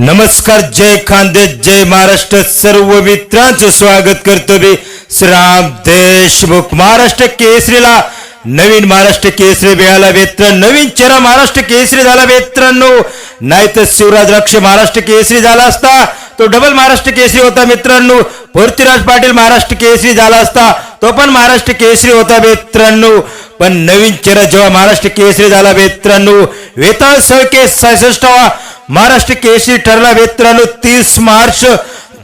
नमस्कार जय खांदे जय महाराष्ट्र सर्व मित्रांचं स्वागत करतो मी श्रीराम देशमुख. महाराष्ट्र केसरीला नवीन महाराष्ट्र केसरी मिळाला वेत्र नवीन चेहरा महाराष्ट्र केसरी झाला मित्रांनो. नाही तर शिवराज रक्ष महाराष्ट्र केसरी झाला असता तो डबल महाराष्ट्र केसरी होता मित्रांनो. पृथ्वीराज पाटील महाराष्ट्र केसरी झाला असता तो पण महाराष्ट्र केसरी होता मित्रांनो. पण नवीन चेहरा जेव्हा महाराष्ट्र केसरी झाला मित्रांनो वेताळ सळके सहासष्टवा महाराष्ट्र केसरी ठरला मित्रांनो तीस मार्च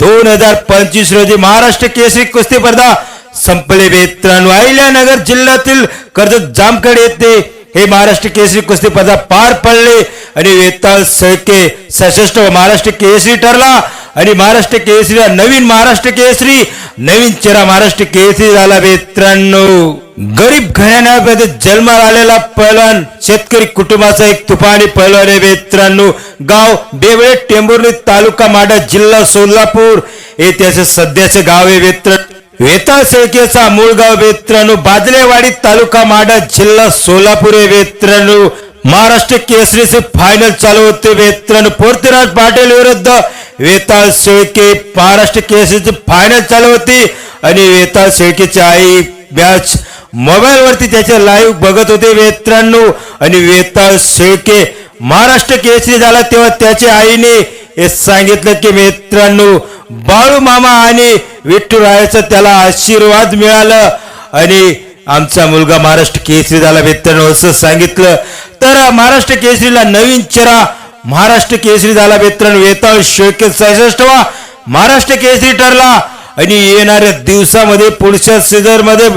दोन हजार पंचवीस रोजी. महाराष्ट्र केसरी कुस्ती स्पर्धा संपले. मित्रांनो अहिल्यानगर जिल्ह्यातील कर्जत जामखेड येथे हे महाराष्ट्र केसरी कुस्ती स्पर्धा पार पडले आणि वेताळ सळके सशस्त्र महाराष्ट्र केसरी ठरला. आणि महाराष्ट्र केसरीला नवीन महाराष्ट्र केसरी नवीन चेहरा महाराष्ट्र केसरी झाला मित्रांनो. गरीब घराण्यामध्ये जन्माला आलेला पहलवान शेतकरी कुटुंबाचा एक तुफानी पहलवान आहे मित्रांनो. गाव बेवळे टेंभुर्णी तालुका माडा जिल्हा सोलापूर. हे त्याचे सध्याचे गाव आहे मित्र वेताळ शेळकेचा मूळ गाव मित्रांनो. बादलेवाडी तालुका माडा जिल्हा सोलापूर हे मित्रांनो. महाराष्ट्र केसरीचे फायनल चालू होते मित्रांनो. पृथ्वीराज पाटील विरुद्ध वेताळ शेळके महाराष्ट्र केसरीची फायनल चालू होती. आणि वेताळ शेळकेची आई मॅच मोबाईल वरती त्याचे लाईव्ह बघत होते मित्रांनो. आणि वेताळ शेळके महाराष्ट्र केसरी झाला तेव्हा त्याच्या आईने हे सांगितलं की मित्रांनो बाळू मामा आणि विठ्ठू रायाचा त्याला आशीर्वाद मिळालं. आणि आमचा मुलगा महाराष्ट्र केसरी झाला मित्रांनो असं सांगितलं. तर महाराष्ट्र केसरीला नवीन चेहरा महाराष्ट्र केसरी झाला मित्रांनो वेताळ शेळके सशस्टवा महाराष्ट्र केसरी ठरला. आणि येणाऱ्या दिवसामध्ये पुढच्या सीझनमध्ये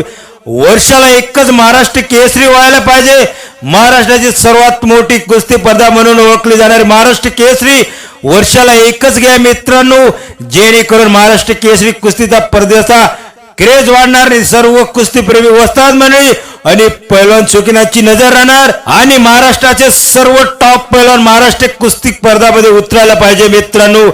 वर्षाला एकच महाराष्ट्र केसरी व्हायला पाहिजे. महाराष्ट्राची सर्वात मोठी कुस्ती स्पर्धा म्हणून ओळखली जाणारी महाराष्ट्र केसरी वर्षाला एकच घ्या मित्रांनो. जेणेकरून महाराष्ट्र केसरी कुस्तीचा परदेसा क्रेज वाढणार नाही. सर्व कुस्तीप्रेमी वस्ताद मंडळी आणि पैलवान शौकीनाची नजर राहणार आणि महाराष्ट्राचे सर्व टॉप पैलवान महाराष्ट्र कुस्ती स्पर्धामध्ये उतरायला पाहिजे मित्रांनो.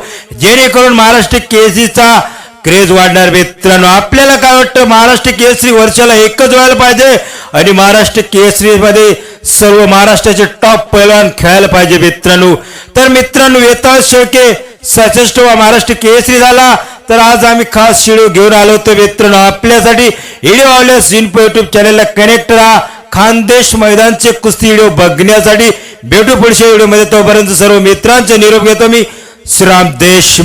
जेणेकरून महाराष्ट्र केसरीचा क्रेज वाढणार मित्रांनो. आपल्याला काय वाटतं? महाराष्ट्र केसरी वर्षाला एकच व्हायला पाहिजे आणि महाराष्ट्र केसरी मध्ये सर्व महाराष्ट्राचे टॉप पैलवान खेळायला पाहिजे मित्रांनो. तर मित्रांनो वेताळ शेळके सशस्त्र वा महाराष्ट्र केसरी झाला. तर आज आम्ही खास शिडीओ घेऊन आलो होतो. मित्रांनो आपल्यासाठी व्हिडिओ आवडल्यास इन्फो युट्यूब चॅनलला कनेक्ट राहा. खानदेश मैदानचे कुस्ती व्हिडिओ बघण्यासाठी भेटू पुढच्या व्हिडिओमध्ये तोपर्यंत सर्व मित्रांचे निरोप घेतो मी. श्रीराम देशमुख